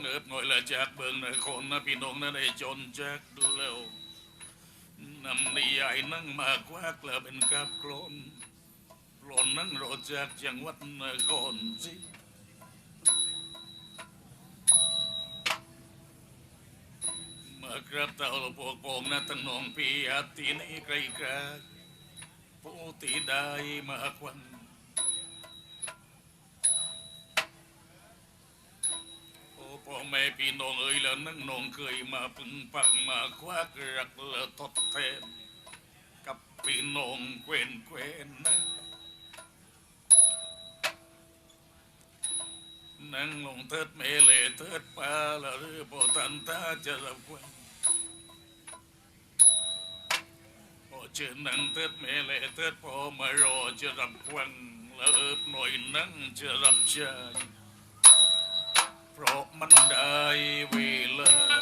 เงิบหน่อยละจากเบิ่งนะคนนะพี่น้องนะได้จนจากดูแล้วนำนิยายนั่งมากว่ากละเป็นกับกลนกลนนั่งรถจากจังหวัดนครสิมื่อกระเต่าพวกโป่งนะตั้งน้องปีอาตีนี้ไกลกราผู้ตีได้มาควัน พ่อแม่พี่น้องเอ๋ยแล้วนั่งนองเคยมาพึ่งปักมาควักรักเลอทดแทนกับพี่น้องเกวนเกวนนะนั่งลงเทิดเมเลเทิดปลาละหรือพอทันตาจะรับควันพอเชิญนั่งเทิดเมเลเทิดพอมารอจะรับควันแล้วเอิบหน่อยนั่งจะรับใช้ เพราะมันได้เวลา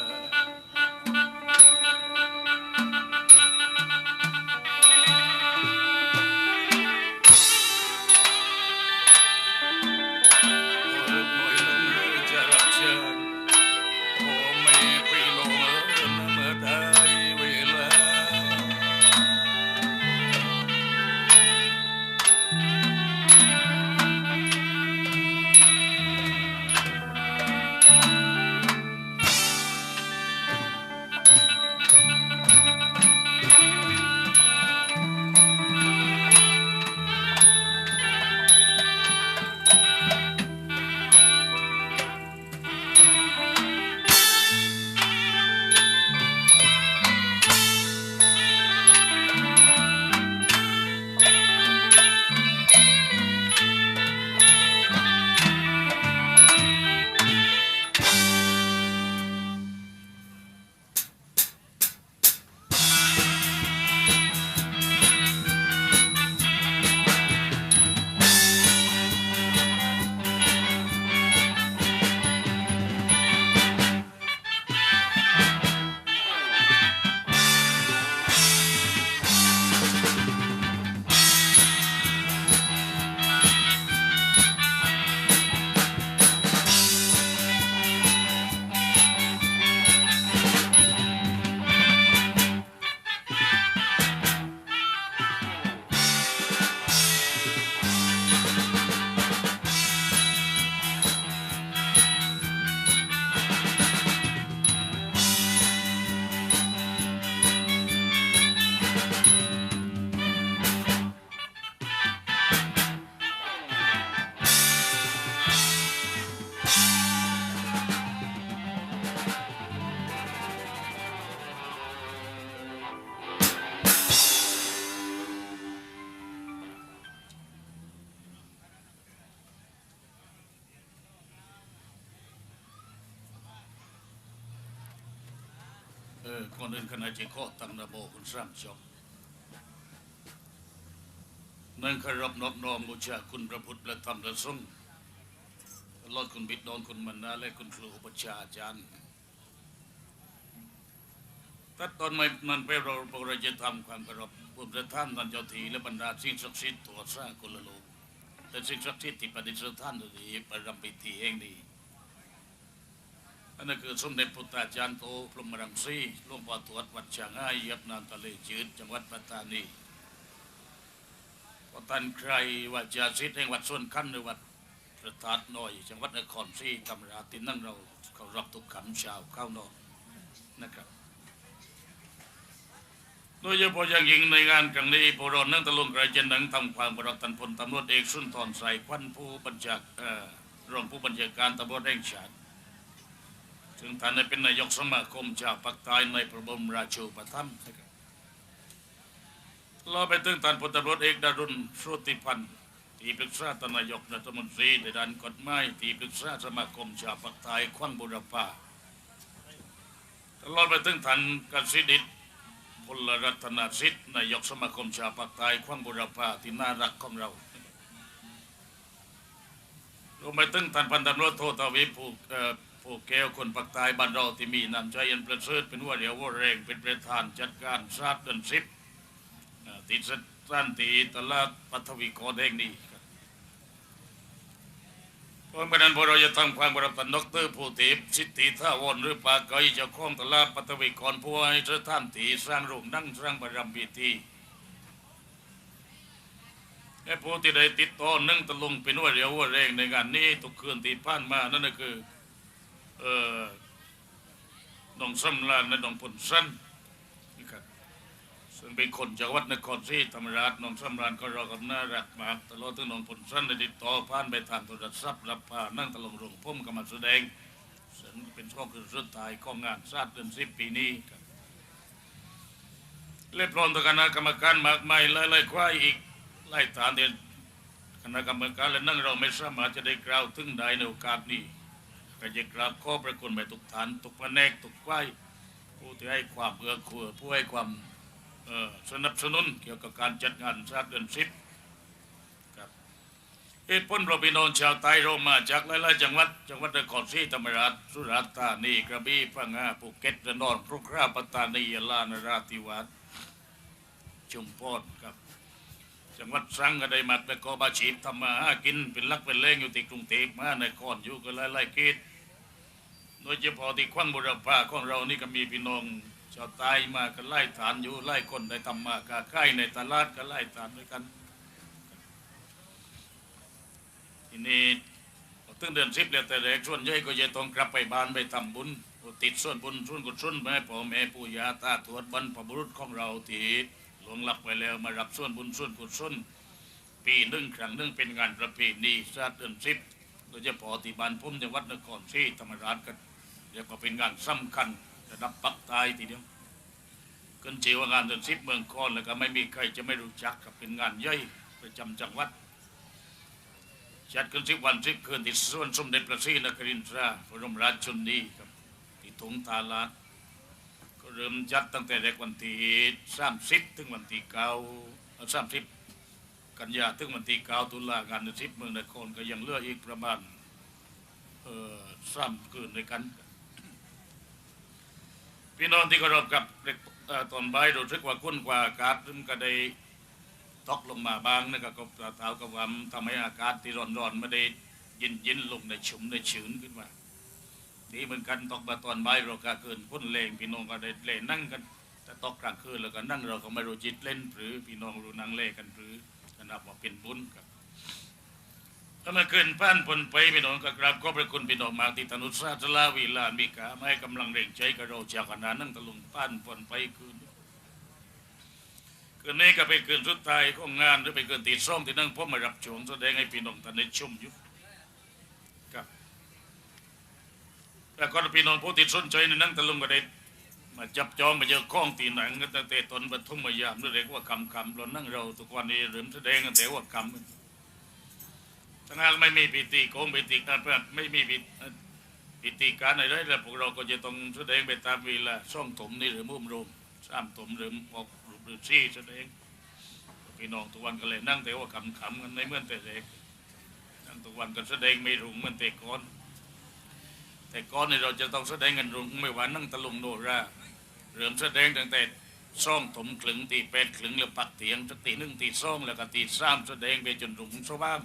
นะโมคุณสร้างชอบนั่นเคารพนอบน้อมบูชาคุณพระพุทธและธรรมและสงฆ์ลอดคุณบิดนอนคุณมรรณาและคุณครูอุปชาอาจารย์ตัดตอนไม่นั้นไปเราเราจะทำความเคารพคุณพระท่านท่านเจ้าทีและบรรดาสิ่งศักดิ์สิทธิ์ตัวสร้างคนละโลกแต่สิ่งศักดิ์สิทธิ์ที่ปฏิสถานอยู่ที่ประรำพิธีเองนี้ อันนั้นคือสมเด็จพุทธาจารย์โตพรหมรังสีหลวงพ่อตรวจวัดช่างให้ยับนามทะเลจืดจังหวัดปัตตานีก็ท่านใครว่าจะสิทธิ์แห่งวัดส่วนขั้นหรือวัดประทาดน้อย จังหวัดนครศรีธรรมราชที่นั่งเราเขารับทุกขันชาวเข้านอกนะครับโดยเฉพาะอย่างยิ่งในงานครั้งนี้พวกเรานั่งตะลุงกระเจนหนังทำความประทับตันพลตำรวจเอกสุนทรใส่ควันผู้บัญชาเอ่อรองผู้บัญชาการตำรวจแห่งชาติ ถึงท่านได้เป็นนายกสมาคมชาวภาคใต้ในพระบรมราชูปถัมภ์นะครับเราไปถึงท่านพลตำรวจเอกดารุณสุติพันธ์ที่ปรึกษาท่านนายกรัฐมนตรีในด้านกฎหมายที่ปรึกษาสมาคมชาวภาคใต้ขวังบุรพาตลอดไปถึงท่านกสิดิษฐ์พลรัตนสิทธิ์นายกสมาคมชาวภาคใต้ขวังบุรพาที่น่ารักของเรารวมไปถึงท่านพันตำรวจโททวีผูก ผูกแก้วคนปักตายบ้านเราที่มีน้ำใจอันประเสริฐเป็นว่าเดียวว่าแรงเป็นประธานจัดการทราบเดินสิบติดสันติตลาดปัทวีกรแห่งนี้ครับก็ราะฉะนั้นพอเราจะทำความกรับตันดอกเตอร์ผู้ติบสิทธิท่าวอนหรือปากไก่เจ้าของตลาดปัตวิกรผู้ให้เธอท่านตีสร้างโรงนั่งสร้างบารมีทีและผู้ที่ได้ติดต่อนึ่งตะลุงเป็นว่าเรียวว่าแรงในงานนี้ทุกคืนที่ผ่านมานั่นก็คือ เอ่อน้องสำรานและน้องผลสั้นนะครับซึ่งเป็นคนจากวัดนครศรีธรรมราชน้องสำรานก็รอกันน่ารักมากตลอดถึงน้องผลสั้นได้ติดต่อผ่านไปทางโทรศัพท์รับพานั่งตลงรงพุ่มกำมาแสดงซึ่งเป็นช่วงคือสุดท้ายของงานชาติเดือนสิบปีนี้ครับเรียบร้อยต่อคณะกรรมการมากมายหลายๆควายอีกไล่ฐานเดียนคณะกรรมการและนั่งเราไม่สามารถจะได้กล่าวถึงใดในโอกาสนี้ ก็จะกราบขอประคุณไปทุกฐาน ทุกแผนกทุกฝ่ายผู้ที่ให้ความเอื้อเฟื้อผู้ให้ความสนับสนุนเกี่ยวกับการจัดงานชาติเดือนสิบครับเหตุผลเราพี่น้องชาวไทยเรามาจากหลายๆจังหวัด จังหวัดนครศรีธรรมราชสุราษฎร์ธานีกระบี่พังงาภูเก็ตระนองพรุกราปัตตานียะลานราธิวาสชุมพรครับ จังหวัดตรังก็ได้มาแต่ก็บาชีพทำมาหากินเป็นลักเป็นแรงอยู่ที่กรุงเทพมาในครอยู่ก็หลายๆเขต โดยเฉพาะที่ขวัญบุรพาของเรานี่ก็มีพี่น้องชาวใต้มากันไล่ฐานอยู่ไล่คนได้ทำมาค้าขายในตลาดก็ไล่ฐานด้วยกัน ทีนี้ถึงเดือนสิบแล้วแต่แรกส่วนใหญ่ก็จะต้องกลับไปบ้านไปทำบุญติดส่วนบุญส่วนกุศลไปให้พ่อแม่ปู่ย่าตาทวดบรรพบุรุษของเราที่หลวงลับไปแล้วมารับส่วนบุญส่วนกุศลปีหนึ่งครั้งหนึ่งเป็นงานประเพณีชาติเดือนสิบโดยเฉพาะที่บ้านพุ่มจังหวัดนครศรีธรรมราชกัน เรียกว่าเป็นงานสำคัญระดับปักใต้ทีเดียวกันเชื่อว่างานเดือนสิบเมืองคอนแล้วก็ไม่มีใครจะไม่รู้จักกับเป็นงานใหญ่ประจำจังหวัดจัดขึ้นสิบวันสิบคืนที่ส่วนสมเด็จพระศรีนครินทราบรมราชชนนีครับที่ถงตาลาดก็เริ่มจัดตั้งแต่แรกวันที่สามสิบถึงวันที่เก้าสามสิบกันยาถึงวันที่เก้าตุลางานสิบเมืองนครก็ยังเลืออีกประมาณเออสามคืนด้วยกัน พี่น้องที่เคารพกับเด็กตอนใบ่ายรู้สึกว่าคุ้นกว่าอากาศซึ่งก็ได้ตกลงมาบ้างนะครับก็เท้ากับว่าทำให้อากาศที่ร้อนๆไม่ได้เย็นย็นๆลงในชุ่มในชื้นขึ้นมานี่เหมือนกันตกมาตอนใบเราก็เกินพ้นเลงพี่น้องก็ได้เล่นนั่งกันแต่ตกกลางคืนแล้วก็นั่งเราก็ไม่รู้จิตเล่นหรือพี่น้องรู้นั่งเล่นกันหรือก็นับว่าเป็นบุญครับ ถ้ามาคืนผ่านพนไปพี่น้องก็กราบขอบพระคุณพี่น้องมากที่ตนุษราชลาวีลานมีกาไม่ให้กำลังเร่งใจกับเราจากขณะนั่งตะลุงผ่านพนไปคืนคืนนี้ก็เป็นคืนสุดท้ายของงานหรือเป็นคืนตีซ่องที่นั่งพ่อมารับชมแสดงให้พี่น้องท่านได้ชมอยู่ครับแต่ก็พี่น้องผู้ที่สนใจในนั่งตะลุงก็ได้มาจับจองมาเจอข้องตีหนังกันตั้งแต่ตอนปฐมมายามเรียกว่าคำคำเรานั่งเราทุกวันนี้เริ่มแสดงกันแต่ว่าคำ ทั้งนั้นไม่มีพิธีโกงพิธีการแบบไม่มีพิพิธีการอะไรแล้วพวกเราก็จะต้องแสดงไปตามเวลาช่องถมนี่หรือมุมโรมสามถมหรือออกหรือซี่แสดงพี่น้องทุกวันก็เลยนั่งแต่ว่าขำๆกันในเมื่อแต่เด็กนั่งทุกวันก็แสดงไม่รุงเหมือนแต่ก่อนแต่ก่อนนี่เราจะต้องแสดงกันรุงไม่ว่านั่งตะลุงโนราเริ่มแสดงตั้งแต่ซ่องถมขลึงตีแปดขลึงแล้วปักเตียงตีหนึ่งตีซ่องแล้วก็ตีสามแสดงไปจนรุงสว่าง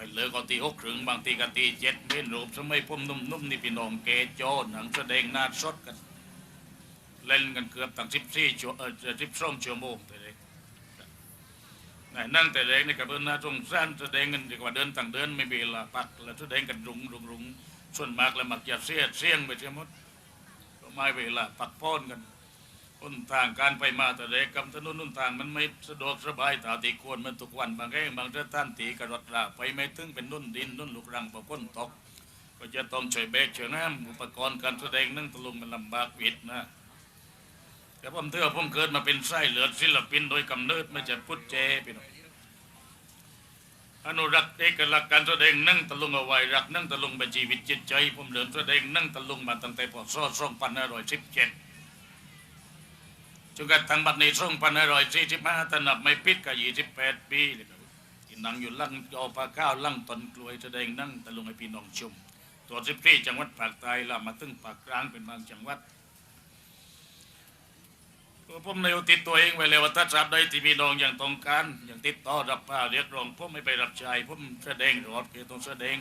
ไปเลยก็ตีหกขลึงบางทีก็ตีเจ็ดเม่รูปสมัยผมนุ่มๆนี่พี่น้องเกโจหนังแสดงนาสดกัน เล่นกันเกือบตั้งสิบสี่ชั่วเออสิบสองชั่วโมงแต่เด็กนั่งแต่เด็กนี่กับเพื่อนนาสงสารแสดงกันดีกว่าเดินต่างเดินไม่มีเวลาพักแล้วแสดงกันรุงรุงรุงส่วนมากแล้วมักจะเสียดเสียงไปเสียหมดก็ไม่เวลาพักพ้อนกัน ต้นทางการไปมาแต่เด็กกำถนนนุ่นทางมันไม่สะดวกสบายตาตีควรมันทุกวันบางแห่งบางเรื่านตีกระดดลาไปไม่ถึงเป็นนุ่นดินนุ่นลูกรังปะก้นตก ก็จะต้องช่วยเบกช่วยน้ำอุปกรณ์การแสดงนั่งตะลุงมันลำบากวิดนะแต่ผมเถื่อผมเกิดมาเป็นไส้เหลือศิลปินโดยกำเนิดไม่ใช่พูดเจพี่น้องอนุรักษ์เอกลักษณ์การแสดงนั่งตะลุงเอาไว้รักนั่งตะลุงเป็นชีวิตจิตใจ ผมเหลือแสดงนั่งตะลุงมาตั้งแต่พันห้าร้อยสิบเจ็ด จ็ดกระทั่งบัดนี้สองพันห้าร้อยสี่สิบห้าตนับไม่ปิดก็ยี่สิบแปดปีเลยครับที่นั่งอยู่ลั่งจอปลาข้าวลั่งต้นกล้วยแสดงนั่งตะลุงให้พี่น้องชมตัวสิบสี่จังหวัดภาคใต้ลามาถึงภาคกลางเป็นบางจังหวัดผมในอุติดตัวเองไว้เลยว่าถ้าทราบใดที่พี่น้องอย่างต้องการอย่างติดต่อรับผ้าเรียกร้องผมไม่ไปรับใช้ผมแสดงรอดคือต้องแสดง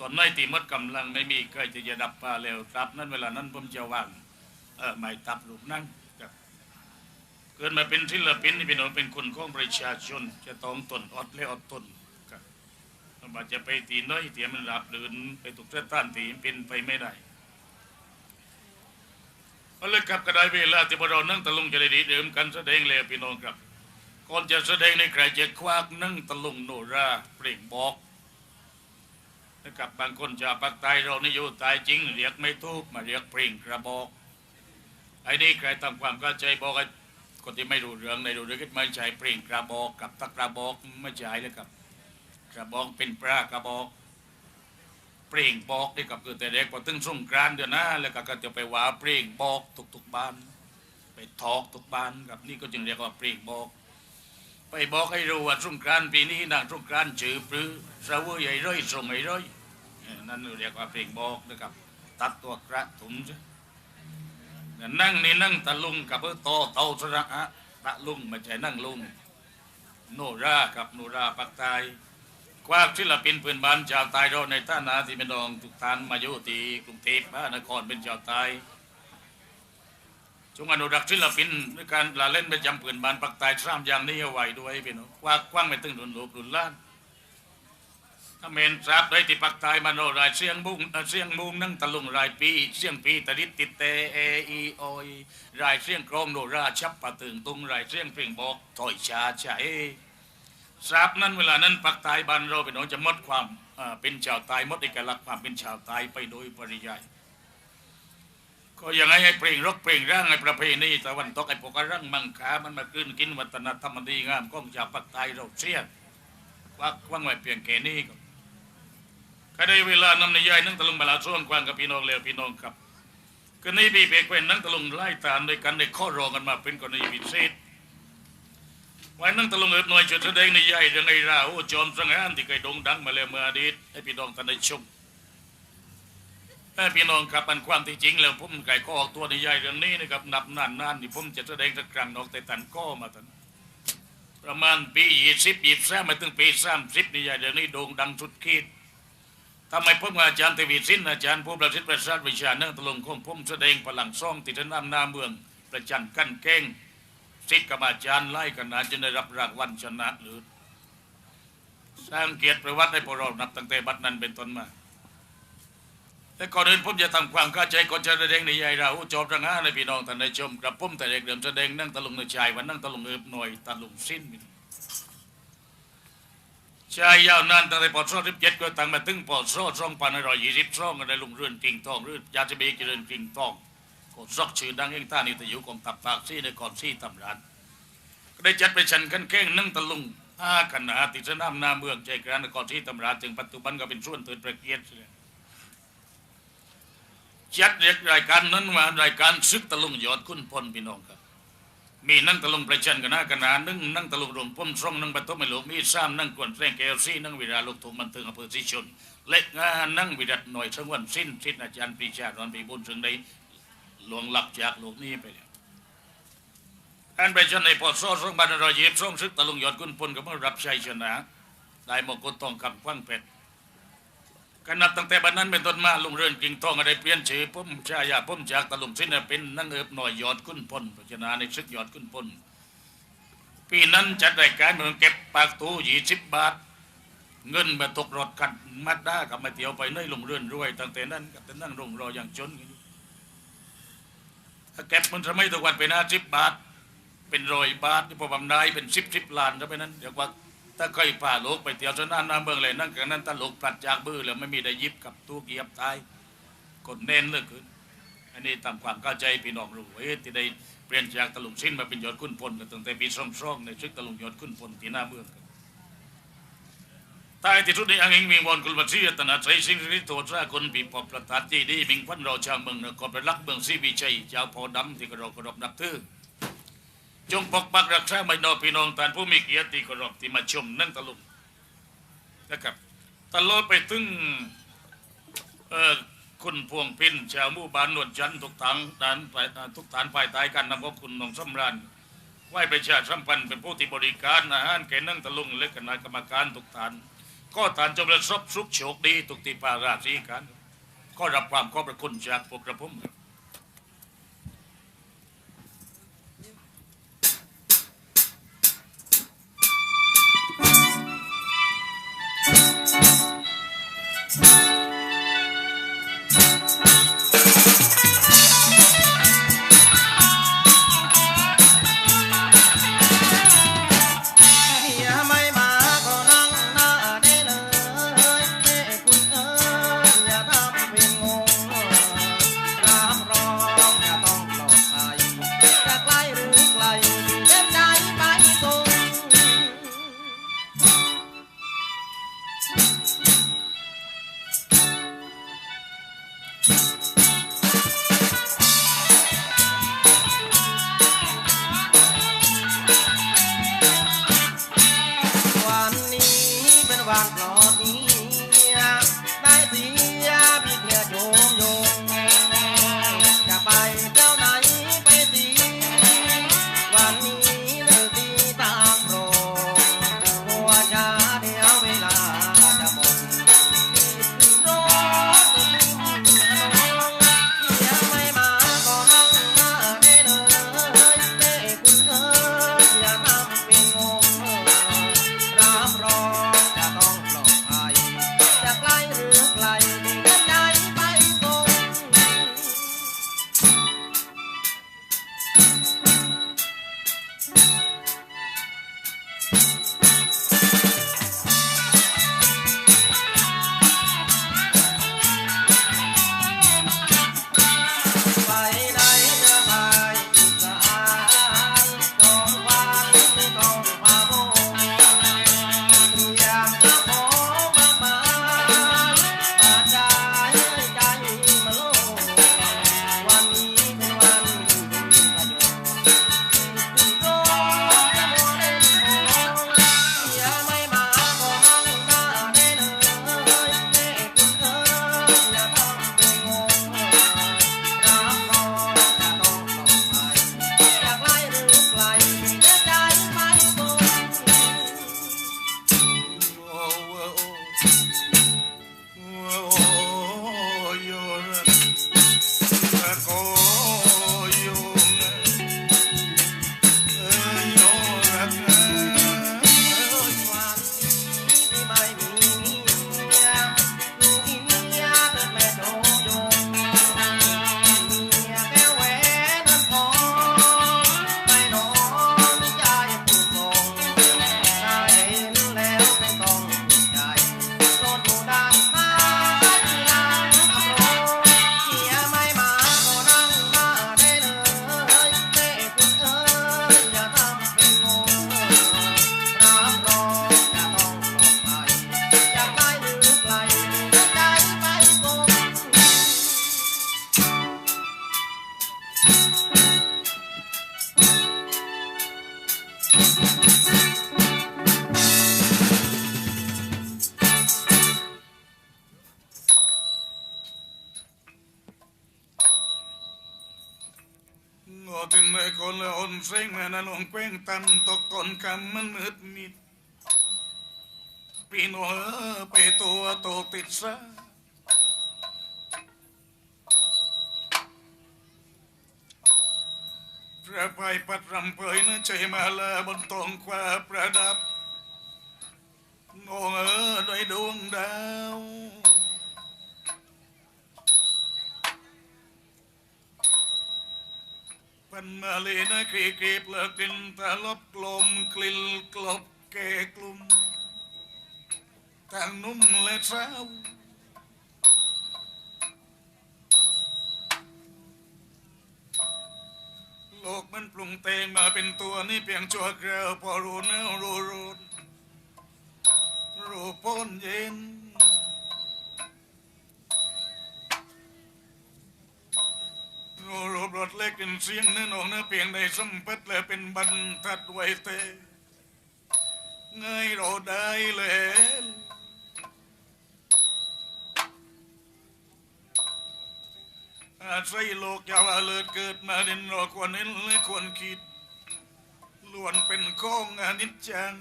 ตอนไหนตีมดกำลังไม่มีใครจะจะดับปลาเร็วครับ นั่นเวลานั้นผมจะว่างเออไม่ตับลูกนั่ง เกิดมาเป็นศิลปินนี่พี่น้องเป็นคนของประชาชน จะต้องตนอดและอดตนครับมาจะไปตีน้อยเตียมันรับเดินไปถูกเส้นต้านตีเป็นไปไม่ได้เอาเลยครับก็ไดเวลาที่พวกเรานั่งตะลุงจะได้ดีเดิมกันแสดงเลยพี่น้องครับก่อนจะแสดงในใครจะควักนั่งตะลุงโนราเปล่งบอกนะครับบางคนชาวภาคใต้เรานี่อยู่ตายจริง เรียกไม่ถูกมาเรียกเพลงกระบอกไอ้นี่ใครทำความเข้าใจบอกไอ้ คนที่ไม่รู้เรื่องในรู้เรื่องก็ไม่ใช่เพลงกระบอกกับตะกระบอกไม่ใช่เลยครับ กระบอกเป็นปลากระบอกเพลงบอกนี่กับคือแต่เด็กพอถึงสงกรานเดี๋ยวนะแล้วก็จะไปว่าเพลงบอกทุกๆบ้าน ไปทอกทุกบ้านครับนี่ก็จึงเรียกว่าเพลงบอก ไปบอกให้รู้ว่าสงกรานปีนี้นางสงกรานจือปรือสาวใหญ่ร้อยส่งไอ้ร้อยเอ่อนั่นเรียกว่าเพลงบอกนะครับตัดตัวกระถุมซะเนั่งนี่นั่งตะลุงกับเออโตเตาสระอะตะลุงไม่ใช่นั่งลุง โนรากับโนราปักตายกว่าศิลปินพื้นบ้านชาวใต้เราในท่านาที่เป็นดองทุกทานมายู่ที่กรุงเทพมหานครเป็นชาวใต้จงอนุรักษ์ศิลปินด้วยการละเล่นประจำพื้นบ้านปักตายสร้ามอย่างนี้เอาไว้ด้วยพี่น้องกว่ากว้างไปถึงรุ่นลูกรุ่นล้าน เมนทราบได้ที่ปักใต้มโนรายเสียงบุ้งเสียงมุงนั่งตะลุงรายปีเสียงปีตะดิดติดเตเออีโอยรายเสียงกรองโนราชับปะตึงตุงรายเสียงเพลงบอกถอยชาชาเอทราบนั้นเวลานั้นปักใต้บ้านเราเป็นน้องจะหมดความเป็นชาวต้หมดเอกลักษณ์ความเป็นชาวใต้ไปโดยปริยายก็ยังไงไอ้เพลงรกเพลงร่างไอ้ประเพณีตะวันตกไอ้พวกร่างมังคามันมากลืนกินวัฒนธรรมดีงามของชาวปักใต้เราเสียว่าว่างไว้เพียงแค่นี้ก็ ก็ได้เวลานำในยายนั่งตะลุงบาลาส่วนกวางกับพี่น้องเลวพี่น้องครับก็นี่พี่เพกเป็นนั่งตะลุงไล่ตามด้วยกันในข้อรองกันมาเป็นกรณีพิเศษว้นั่งตะลุงเอิบหน่วยจุดแสดงในยายเรื่องไอ้ราโอ้จอมสังหารที่เคยโด่งดังมาแล้วเมื่ออดีตให้พี่น้องท่านได้ชมแต่พี่น้องครับอันความที่จริงแล้วผมไก่ก็ออกตัวในยายเรื่องนี้นะครับนับนานนานที่ผมจะแสดงสักครั้งนอกแต่ตันก็มาตันประมาณปียี่สิบยี่สิบมาถึงปีสามสิบนี่ยายเรื่องนี้โด่งดังสุดขีด ทำไมผมกับอาจารย์ทวีสินอาจารย์ผู้ประสิทธิ์ประสาทวิชาเนื่องตะลงของผมแสดงพลังซ่องติดนำนาเมือง ประจันกันเก่งสิทธิ์กับอาจารย์ไล่กันนาจะได้รับรางวัลชนะหรือสร้างเกียรติประวัติให้พวกเรานับตั้งแต่บัดนั้นเป็นต้นมาแต่ก่อนอื่นผมจะทำความเข้าใจก่อนจะแสดงในยายเราจบระงาในพี่น้องท่านได้ชมกระผมแต่เด็กเดิมแสดงนั่งตะลุงในชายวันนั่งตะลุงเอิบหน่อยตะลุงสิ้น ชายยาวนานตั้งแต่ปศสิบเจ็ดก็ตั้งมาถึงปศสองพันห้าร้อยยี่สิบสองก็ได้ลุงเรือนกิ่งทองหรือยาจะมีเจริญกิ่งทองก็ซอกชื่อดังเองท่านิตยุของตับปากซี่ในก่อนซี่ตำรานก็ได้จัดไปชันกันแข้งนั่งตะลุงห้าขนาดติดสนามนาเมืองใจกลางนครที่ตำรานถึงปัจจุบันก็เป็นส่วนเตือนประเกียรติจัดเรียกรายการนั้นมารายการซึกตะลุงยอดคุณพลพี่น้องครับ มีนั่งตะลุงประชันกันน้ากันหนานึ่งนั่งตะลุงรวมพ่มช่องนั่งปฐมไม่หลวมีซ้ำนั่งกวนแรงเกลซี่นั่งวิราลูกทุ่งบันเทิงอำเภอสิชนเล็กงานนั่งวิรัตหน่อยสังวันสิ้นสิ้นอาจารย์ปรีชานอนปีบุญซึ่งได้หลวงหลับจากโลกนี้ไปแล้วการประชันในปอดโซ่สองพันรอยยิบสองซึกตะลุงยอดกุนพลกับเมื่อรับชัยชนะได้มกุฎทองคำคว้างเพช กันนับตั้งแต่บัดนั้นเป็นต้นมาลุงเรือนกิ่งทองก็ได้เปลี่ยนชื่อผมชายาผมจากตะลุงสิ้นเป็นนั่งเอิบหน่อยยอดกุนพลพัชนาในซึกยอดกุนพลปีนั้นจัดรายการเมืองเก็บปากตู้ยี่สิบบาท เงินมาตกรถกันมาด้ากับมาเตียวไปเนยลงเรือนรวย ตั้งแต่นั้นกับแต่นั่งลงรออย่างจนกันอยู่ถ้าเก็บมันทำไมทุกวันเป็นห้าสิบบาท เป็นรอยบาทที่พอบำนายเป็นสิบสิบล้านถ้าไปนั้นเดี๋ยวว่า ถ้าเคยพาลูกไปเที่ยวสนานน้ำเมืองเลยนั่งกันนั้นตลกพลัดจากบื้อแล้วไม่มีได้ยิบกับตู้เกียบตายกดเน้นเลยขึ้นอันนี้ตามความเข้าใจพี่น้องรู้เอ้ที่ได้เปลี่ยนจากตลุงสิ้นมาเป็นยอดขุนพลตั้งแต่ปีสองสองในชึกตลุงยอดขุนพลที่หน้าเมืองกันใต้ที่สุดในอังเองมีวอนกุลบัตรีตนาใจสิงที่ตัวซาคนปีปอบประทานที่ดีมิงพันเราชาวเมืองนครเป็นรักเมืองซีบีชัยเจ้าพอดำที่กระเรากระรบนับถือ จงปกปักรักษาไม่นอพี่น้องท่านผู้มีเกียรติเคารพที่มาชมนั่งตะลุงนะครับตลอดไปถึงคุณพวงพินชาวมู่บ้านนวดจันทุกทางด้านทุกฐานภายใต้การนำของคุณนงสำราญไหวประชาสัมพันธ์เป็นผู้ที่บริการอาหารแก่นั่งตะลุงและคณะกรรมการทุกฐาน ก็ฐานจงประสบสุขโชคดีทุกตีปาราศีกันก็รับความขอบพระคุณจากพวกกระผม ถึงเลยคนละอนเสงแม่นลงเว้งตันตกกนกำมันมืดมิดปีนเอไปตัวโตติดซะพระภัยปัดรำเผยน้ะใจมาลาบนตองควาประดับงงเออด้วยดวงดาว พันมาลีนะครีกรีเปลือกินตะลบกลมคลิลกลบเกกลุ่มทางนุ่มและเช้าโลกมันปรุงเตงมาเป็นตัวนี่เพียงชั่วคราวพอรู้เนื้อรู้รูนรู้พ้นเย็น ดเล็กเป็นเสียงเนื้อหนองเนื้อเพียงในสมผัสเลยเป็นบรรทัดไว้เตเงยเราได้เลยอาศัยโลกยาวาเลิศเกิดมาดินรอควรเน้นและควรคิดล้วนเป็นข้องอนิจจัง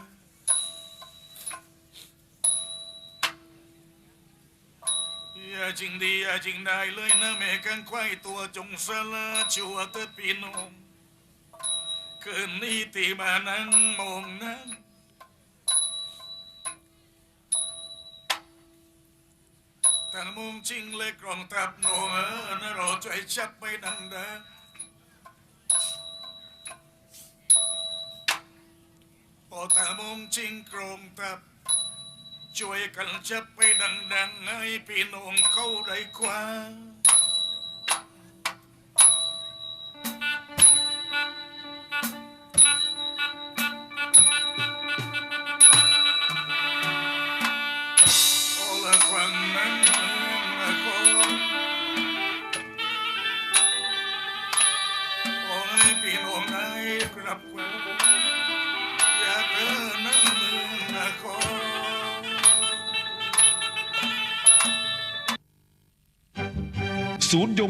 งสละชัวเติดพี่น้องคืนนี้ที่มานั้นมองนั้นแต่มุมจริงเลยกรองทับโนเออนะราช่วยชัดไปดังเดิมพอแต่มุมจริงกรองทับ ช่วยกันชับไปดังๆให้พี่น้องเขาได้คว้า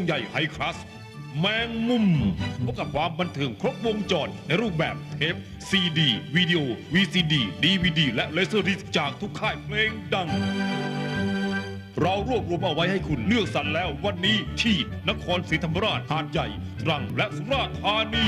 งใหญ่ไฮคลาสแมงมุมพบกับความบันเทิงครบวงจรในรูปแบบเทปซีดีวิดีโอ VCD DVD และเลเซอร์ดิสจากทุกค่ายเพลงดัง เรารวบรวมเอาไว้ให้คุณเลือกสรรแล้ววันนี้ที่นครศรีธรรมราชหาดใหญ่ตรังและสุราษฎร์ธานี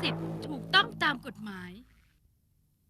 สิทธิ์ถูกต้องตามกฎหมาย